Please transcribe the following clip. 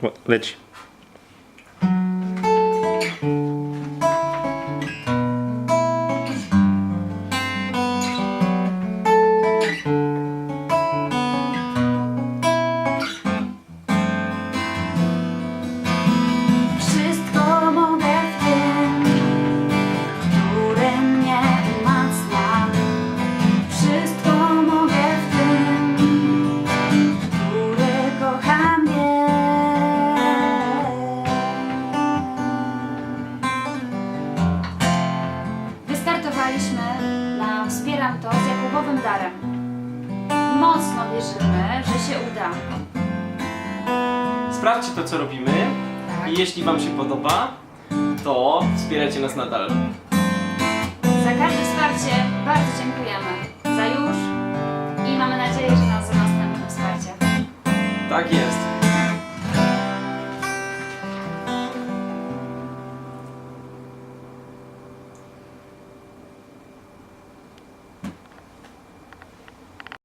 What, let's. Wystartowaliśmy na Wspieram to z Jakubowym Darem. Mocno wierzymy, że się uda. Sprawdźcie to, co robimy Tak. i jeśli Wam się podoba, to wspierajcie nas nadal. Za każde wsparcie bardzo dziękujemy. Za już i mamy nadzieję, że nas za następne wsparcie. Tak jest.